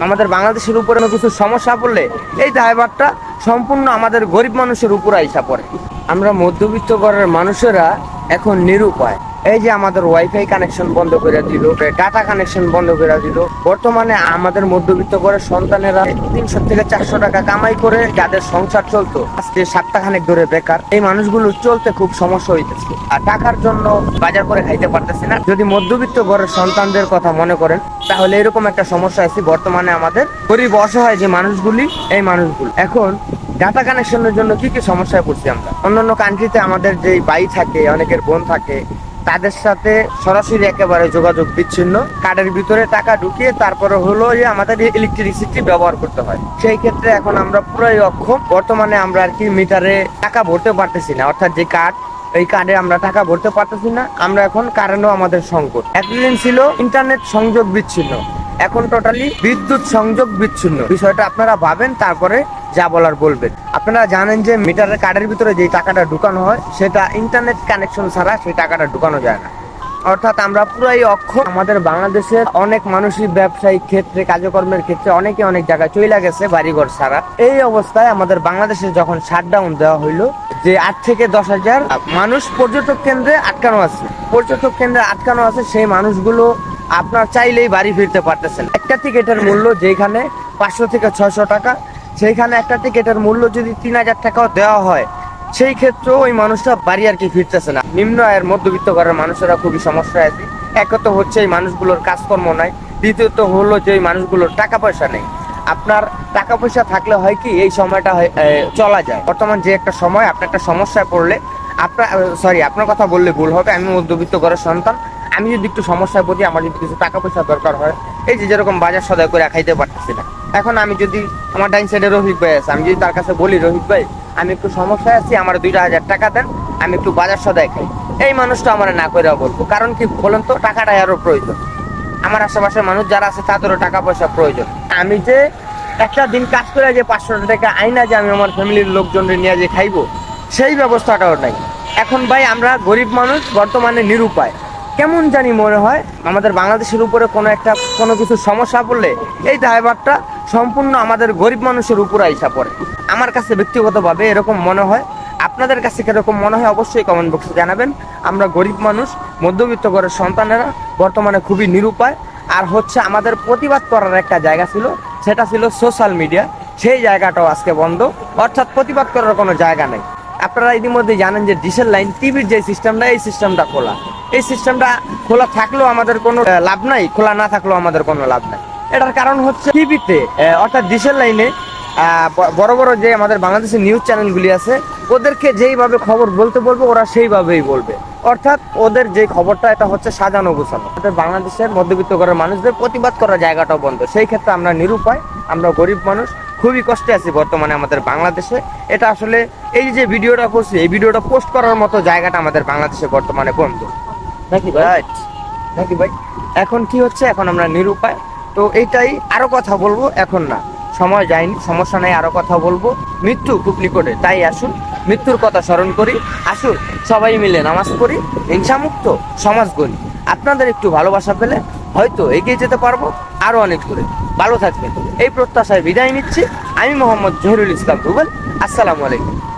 আমাদের বাংলাদেশের উপরে কিছু সমস্যা পড়লে এই দায়ভারটা সম্পূর্ণ আমাদের গরিব মানুষের উপরে আইসা পড়ে। আমরা মধ্যবিত্ত ঘরের মানুষেরা এখন নিরুপায়। এই যে আমাদের ওয়াইফাই কানেকশন বন্ধ করে দিল ডাটা কানেকশন বন্ধ করে দিল, বর্তমানে আমাদের মধ্যবিত্ত ঘরের সন্তানেরা তিনশো থেকে চারশো টাকা কামাই করে যাদের সংসার চলতো, আজকে সাতটা খানেক ধরে বেকার। এই মানুষগুলো চলতে খুব সমস্যা হইতেছে। আর টাকার জন্য বাজার করে খাইতে পারতেছে না। যদি মধ্যবিত্ত ঘরের সন্তানদের কথা মনে করেন, তাহলে এরকম একটা সমস্যা আছে বর্তমানে আমাদের গরিব অসহায় যে মানুষগুলি, এই মানুষগুলো। এখন ডাটা কানেকশনের জন্য কি কি সমস্যায় পড়ছি আমরা? অন্যান্য কান্ট্রিতে আমাদের যে বাই থাকে, অনেকের বোন থাকে তাদের সাথে সরাসরি একেবারে যোগাযোগ বিচ্ছিন্ন। কার্ডের ভিতরে টাকা ঢুকিয়ে তারপরে হলো যে আমাদের ইলেকট্রিসিটি ব্যবহার করতে হয়। সেই ক্ষেত্রে এখন আমরা পুরাই অক্ষম। বর্তমানে আমরা আর কি মিটারে টাকা ভরতে পারতেছি না। অর্থাৎ যে কার্ড, এই কার্ডে আমরা টাকা ভরতে পারতেছি না। আমরা এখন কারেন্টও আমাদের সংকট। এতদিন ছিল ইন্টারনেট সংযোগ বিচ্ছিন্ন। এখন টোটালি বিদ্যুৎ সংযোগ বিচ্ছিন্ন। বিষয়টা আপনারা ভাবেন, তারপরে যা বলার বলবেন। আপনারা জানেন যে মিটারের কার্ডের ভিতরে যে টাকাটা ঢুকানো হয়, সেটা ইন্টারনেট কানেকশন ছাড়া সেই টাকাটা ঢুকানো যায় না। অর্থাৎ আমরা পুরাই অক্ষম। আমাদের বাংলাদেশের অনেক মানুষই ব্যবসায়িক ক্ষেত্রে, কাজকর্মের ক্ষেত্রে অনেকে অনেক জায়গায় চলে গেছে বাড়িঘর ছাড়া। এই অবস্থায় আমাদের বাংলাদেশে যখন শাটডাউন দেওয়া হইল, যে আট থেকে দশ হাজার মানুষ পর্যটক কেন্দ্রে আটকানো আছে, পর্যটক কেন্দ্রে আটকানো আছে সেই মানুষগুলো আপনার চাইলেই বাড়ি ফিরতে পারতেছেন। একটা টিকিটের মূল্য যেখানে পাঁচশো থেকে ছয়শো টাকা, সেইখানে একটা টিকিটের মূল্য যদি তিন হাজার টাকাও দেওয়া হয়, সেই ক্ষেত্রেও ওই মানুষটা বাড়ি আর কি ফিরতেছে না। নিম্ন আয়ের মধ্যবিত্ত ঘরের মানুষেরা খুবই সমস্যায় আছে। এক তো হচ্ছে এই মানুষগুলোর কাজকর্ম নাই। দ্বিতীয়ত হলো যে এই মানুষগুলোর টাকা পয়সা নেই। আপনার টাকা পয়সা থাকলে হয় কি, এই সময়টা চলা যায়। বর্তমান যে একটা সময় আপনার একটা সমস্যায় পড়লে, আপনার সরি আপনার কথা বললে ভুল হবে। আমি মধ্যবিত্ত ঘরের সন্তান আমি যদি একটু সমস্যায় পড়ি, আমার যদি কিছু টাকা পয়সা দরকার হয়, এই যে যেরকম বাজার সদায় করে খাইতে পারতেছি না। এখন আমি যদি আমার ডাইন সাইডে রফিক ভাই আছে, আমি যদি তার কাছে বলি, রফিক ভাই, আমি একটু সমস্যায় আছি, আমার দুইটা হাজার টাকা দেন, আমি একটু বাজার সদায় খাই। এই মানুষটা আমার না করে বলব। কারণ কি বলেন তো টাকাটা আরও প্রয়োজন। আমার আশেপাশের মানুষ যারা আছে, তাদেরও টাকা পয়সা প্রয়োজন। আমি যে একটা দিন কাজ করে যে পাঁচশো টাকা আইনা যে আমি আমার ফ্যামিলির লোকজন নিয়ে যে খাইবো, সেই ব্যবস্থাটাও নাই। এখন ভাই, আমরা গরিব মানুষ, বর্তমানে নিরুপায়। কেমন জানি মনে হয় আমাদের বাংলাদেশের উপরে কোনো একটা, কোনো কিছু সমস্যা পড়লে এই দায়ভারটা সম্পূর্ণ আমাদের গরিব মানুষের উপর আইসা পড়ে। আমার কাছে ব্যক্তিগতভাবে এরকম মনে হয়। আপনাদের কাছে কীরকম মনে হয় অবশ্যই কমেন্ট বক্সে জানাবেন। আমরা গরিব মানুষ, মধ্যবিত্ত ঘরের সন্তানেরা বর্তমানে খুবই নিরুপায়। আর হচ্ছে আমাদের প্রতিবাদ করার একটা জায়গা ছিল, সেটা ছিল সোশ্যাল মিডিয়া সেই জায়গাটাও আজকে বন্ধ। অর্থাৎ প্রতিবাদ করার কোনো জায়গা নেই। আপনারা ইতিমধ্যে জানেন যে ডিসেল লাইন টিভির যে সিস্টেমটা এই সিস্টেমটা খোলা। এই সিস্টেমটা খোলা থাকলেও আমাদের কোনো লাভ নাই, খোলা না থাকলেও আমাদের কোনো লাভ নাই। এটার কারণ হচ্ছে টিভিতে অর্থাৎ ডিসেল লাইনে বড় বড় যে আমাদের বাংলাদেশের নিউজ চ্যানেলগুলি আছে, ওদেরকে যেইভাবে খবর বলতে বলবে, ওরা সেইভাবেই বলবে। অর্থাৎ ওদের যে খবরটা, এটা হচ্ছে সাজানো গোছানো। বাংলাদেশের মধ্যবিত্ত ঘরের মানুষদের প্রতিবাদ করার জায়গাটাও বন্ধ। সেই ক্ষেত্রে আমরা নিরুপায়, আমরা গরিব মানুষ, খুবই কষ্টে আছি বর্তমানে আমাদের বাংলাদেশে। এটা আসলে এই যে ভিডিওটা করছি, এই ভিডিওটা পোস্ট করার মতো জায়গাটা আমাদের বাংলাদেশে বর্তমানে বন্ধ। নাকি ভাই? নাকি ভাই? এখন কি হচ্ছে? এখন আমরা নিরুপায়। তো এইটাই আরও কথা বলব এখন না। সময় যায়নি সমস্যা নাই আরও কথা বলব। মৃত্যু খুব নিকটে তাই আসুন। মৃত্যুর কথা স্মরণ করি। আসুন সবাই মিলে নামাজ পড়ি। হিংসামুক্ত সমাজ গড়ি। আপনাদের একটু ভালোবাসা পেলে হয়তো এগিয়ে যেতে পারব। আরও অনেক দূরে। ভালো থাকবেন। এই প্রত্যাশায় বিদায় নিচ্ছি। আমি মোহাম্মদ জহিরুল ইসলাম রুবেল। আসসালামু আলাইকুম।